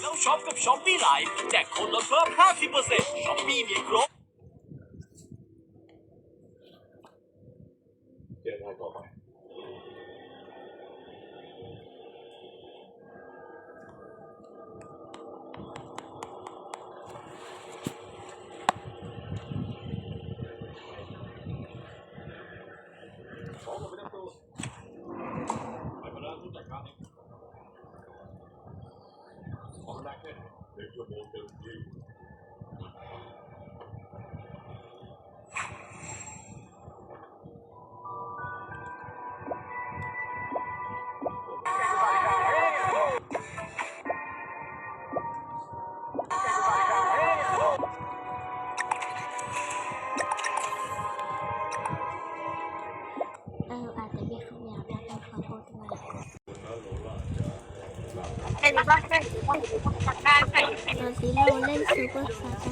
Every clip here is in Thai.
แล้วช็อปกับช้อปปี้ไลฟ์แจกคนลดเพิ่ม 50%ช้อปปี้มีครบเจอได้ต่อไป ตอนนี้เราเล่นซูเปอร์คาร์ด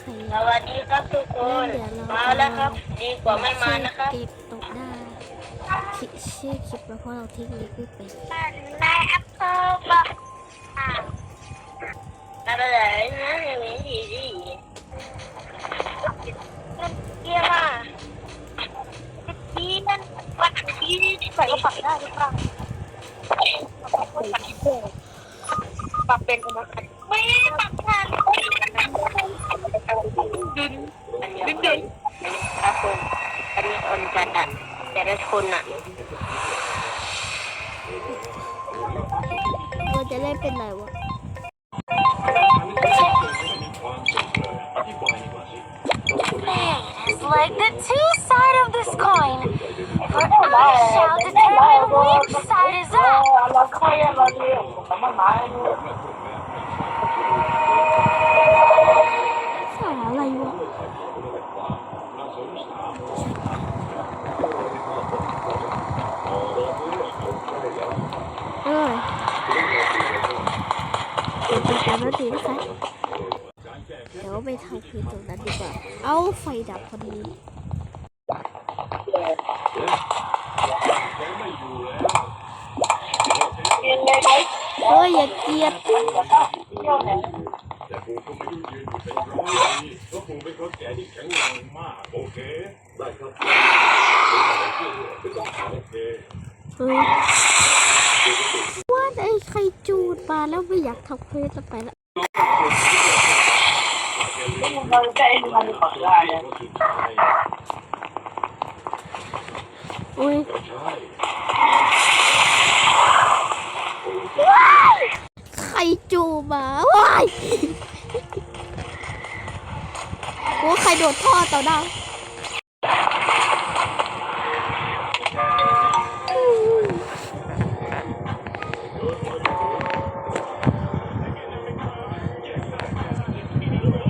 ใครสวัสดีครับทุกคน มาแล้วครับ ดีกว่าไม่มานะครับเก็บตกได้คิดชื่อคลิปแล้วเพราะเราทิ้งลิงก์ไม่เป็นนายแอปเปิลบอกอะไรนะอย่างนี้ดีดีเยี่ยมอะที่นั่นวัดที่ใส่ก็ปักได้หรือเปล่า คนอะเราจะเล่นเป็นอะไรวะ It's like the two side of this coin. For I shall determine which side is up. เราค่อยเราเรียกผมมาหมาย สาอะไรวะเอ้ยเดี๋ยวไปหานาทีนะคะเดี๋ยวไปทำคืนตรงนั้นดีกว่า เอาไฟดับพอดี ยังไงไหม เอ้ ยอย่าเกลียดแต่ปู่ก็ไม่ได้ยืนอยู่เป็นร้อยปีเพราะปู่เป็นคนแก่ที่แข็งแรงมากโอเคได้ครับไม่ต้องถามโอเคเฮ้ยว่าไอ้ใครจูดมาแล้วไม่อยากทำเควสแล้วไปละเราจะเอ็นมันก่อนได้อุ้ย ใช่ใครจูมาว้ายโอ้ใครโดดท่อเต่อหน้า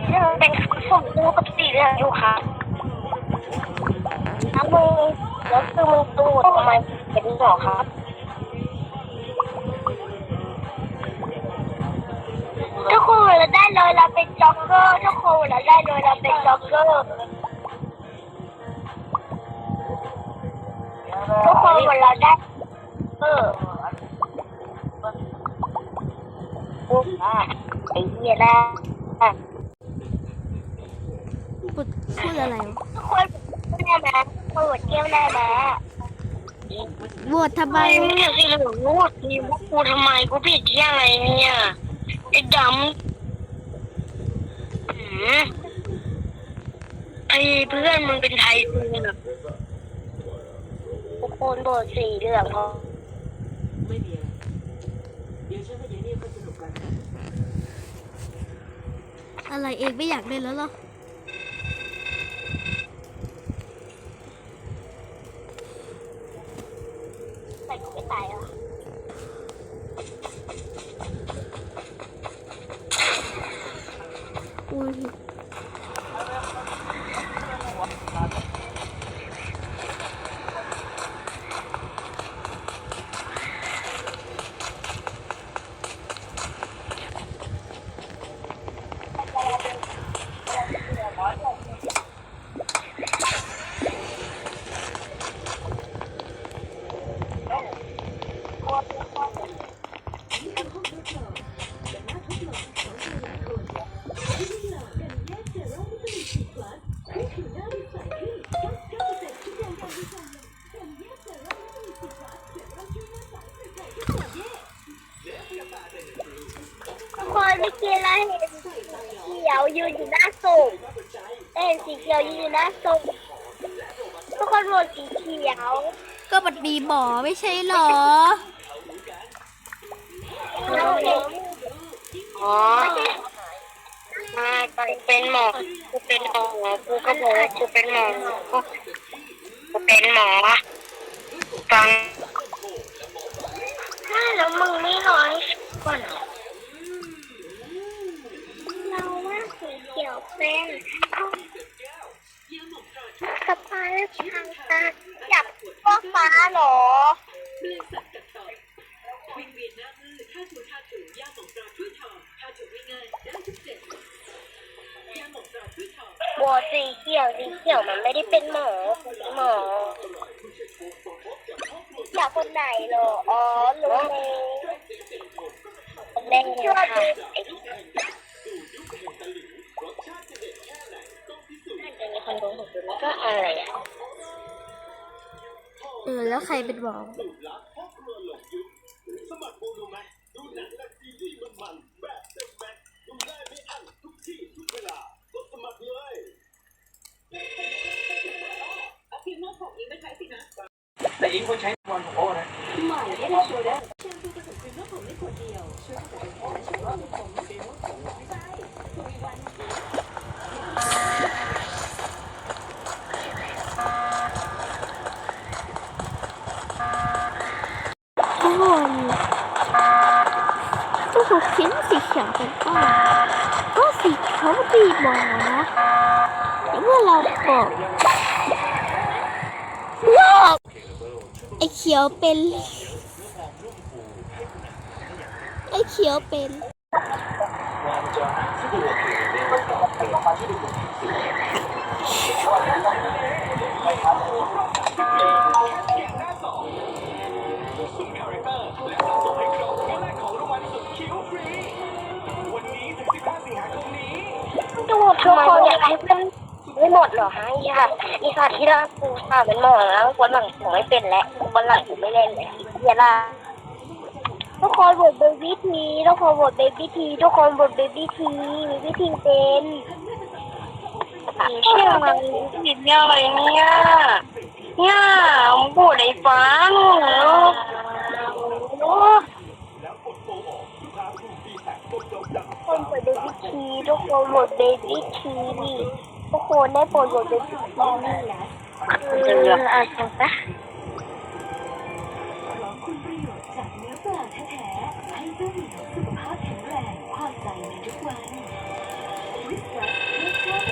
เรื่องเป็นส่วนตัวกับสีเรื่องอยู่ค่ะทั้งมือแล้วคือมึงตูดทำไมเป็นหรอครับ เราได้เลยเราเป็นจ็อกเกอร์ทุกคนเราได้เลยเราเป็นจ็อกเกอร์ทุกคนเราได้เออโอ้ไอ้เหี้ยนะพูดพูดอะไรวะทุกคนได้ไหมเปิดเกมได้ไหมโหวตทำไมไม่ไม่สิหนูรู้ทีว่ากูทำไมกูผิดที่อะไรเนี่ยไอ้ดำ ไอ้เพื่อนมึงเป็นไทยคือแบบทุกคนโบดสีเหลืองเพราะอะไรเองไม่อยากเล่นแล้วเหรอ ใส่กูไม่ตายอะ อุ้ย เมื่อกี้เราเห็นสีเขี ยวยืนอยู่หน้าสุกเห็นสีเขียวยืนอยู่หน้าสุกทุกคนโหวตสีเขียว ก็มันมีหมอไม่ใช่เหรอ เราเห็นอ๋อมาไปเป็นหมอกูเป็นหมอกูก็บอกว่ากูเป็นหมอกูเป็นหมอฟังถ้าแล้วมึงไม่ร้อยก่อนเหรอ ไม่ได้เป็นหมอหมอจากคนไหนเหรอ อ๋อรู้เมยเล่นค่ะจะมีคนดูผมดูแล้วก็อะไรอะเออแล้วใครเป็นหมอ แต่อิงคนใช้วันของโอ้นะทุกคนทุกคนคิดว่าสีเขียวเป็นป้าก็สีเขียวดีหมอนะแต่เมื่อเราบอกว่า ไอเขียวเป็น ไอเขียวเป็นดูทุกคนอยากให้ หมดเหรอฮะอีค่ะอีค่ะที่เราปูค่ะเป็นหมอแล้ววันหลังผมไม่เป็นแล้ววันหลังผมไม่เล่นเลยเฮียล่ะทุกคนโหวตเบบี้ทีทุกคนโหวตเบบี้ทีทุกคนโหวตเบบี้ทีเบบี้ทีเป็นเชื่อมันผิดเนี่ยอะไรเนี่ยเนี่ยมึงพูดไอ้ฟ้าหนูคนเปิดเบบี้ทีทุกคนโหวตเบบี้ที ทุกคนได้โปรดโหวตเบบี้ทีคืออะไรนะคืออปลาแท้ๆให้เจ้าหญิงสุขภาพแข็งแรงพอใจในทุกวันะ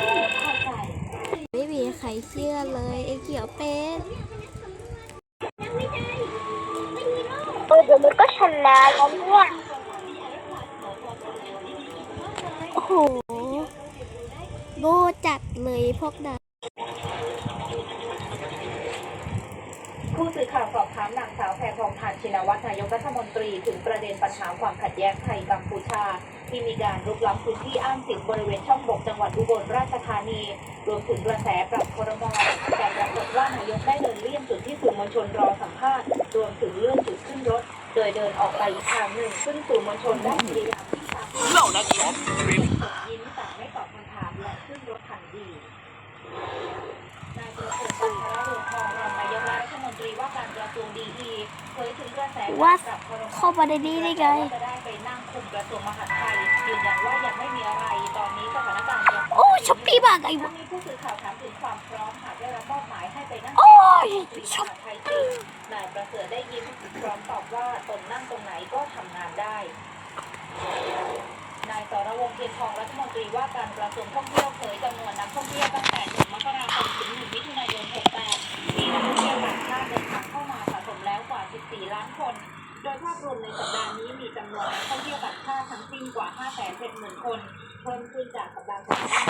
คือกาวเหนียไม่มีใครเชื่อเลยไอเขียวเป็นเออเดี๋ยวมันก็ชนะแล้วเนี่ยโอ้โห จัดเลยพวกนั้นผู้สื่อข่าวสอบถามนางสาวแพทองทานชินวัตรนายกรัฐมนตรีถึงประเด็นปัญหาความขัดแย้งไทยกัมพูชา ที่มีการรุกล้ำพื้นที่อ้างสิทธิบริเวณช่องบกจังหวัดอุบลราชธานี รวมถึงกระแสปรับครมแต่ปรากฏว่านายกได้เดินเลี่ยงจุดที่สื่อมวลชนรอสัมภาษณ์รวมถึงเลื่อนจุดขึ้นรถ โดยเดินออกไปอีกทางหนึ่งซึ่งสื่อมวลชนได้พยายามที่จะ ว่าเข้ามาในนี้ได้ไงจะได้ไปนั่งคุมกระทรวงมหาดไทยยืนยันว่ายังไม่มีอะไรตอนนี้สถานการณ์ยังโอ้ช้อปปี้มาไงวะมีผู้สื่อข่าวถามถึงความพร้อมหากได้รับมอบหมายให้ไปนั่งขุมมหาดไทยจริงนายประเสริฐได้ยิ้มพร้อมตอบว่าตนนั่งตรงไหนก็ทำงานได้นายสรวงเทียนทองรัฐมนตรีว่าการกระทรวงท่องเที่ยวเผยจำนวนนักท่องเที่ยวตั้งแต่1มกราคมถึง1มิถุนายน 68 มีนักท่องเที่ยวต่างชาติเดินทางเข้ามาสะสมแล้วกว่า 14 ล้านคน โดยภาพรวมในสัปดาห์นี้มีจำนวนนักท่องเที่ยวต่างชาติทั้งสิ้นกว่า 570,000 คน เพิ่มขึ้นจากสัปดาห์ก่อนหน้า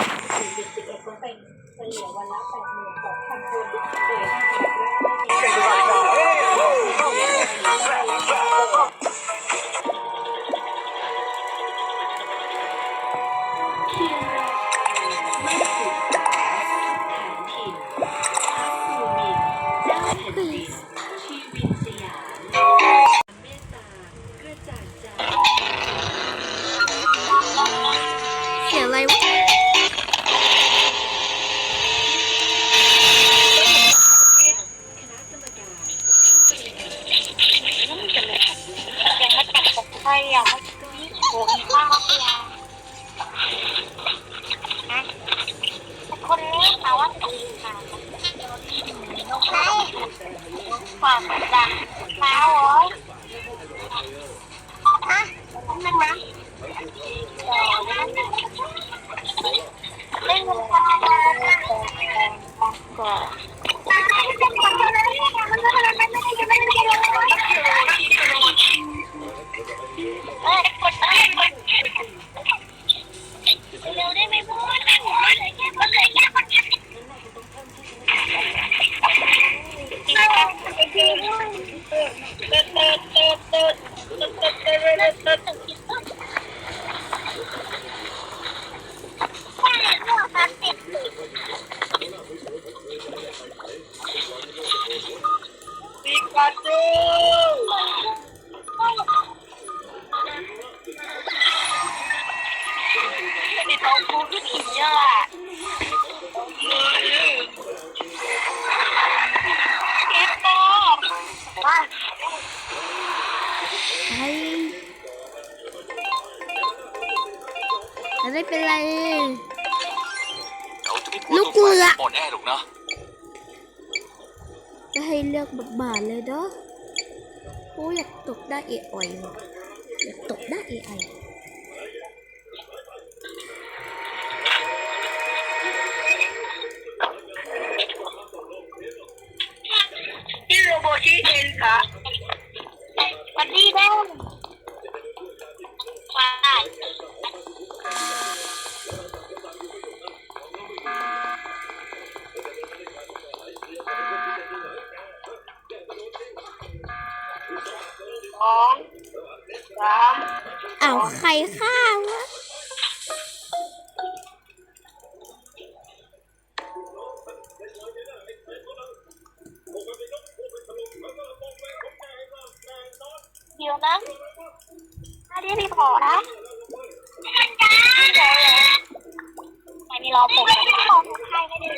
4.11เปอร์เซ็นต์เฉลี่ยวันละ 82,000 คนโดย ควา เขาพูดที่ผิดเยอะอะเก็บโตว่าใช่แต่ไม่เป็นไรเขาจะไม่พูดลูกเกลืออ่อนแอหรอกนะ จะให้เลือกบทบาทเลยเนาะโอ้อยากตกได้เอไอว่ะอยากตกได้เอไอที่โรโบที่เอ็นค่ะวันนี้ได้ค่ะ สามอ้าวใครฆ่าวะเดี๋ยวนะถ้าได้รีพอร์ตนะจ้าอันนี้รอผมไม่ได้ของใครไม่ได้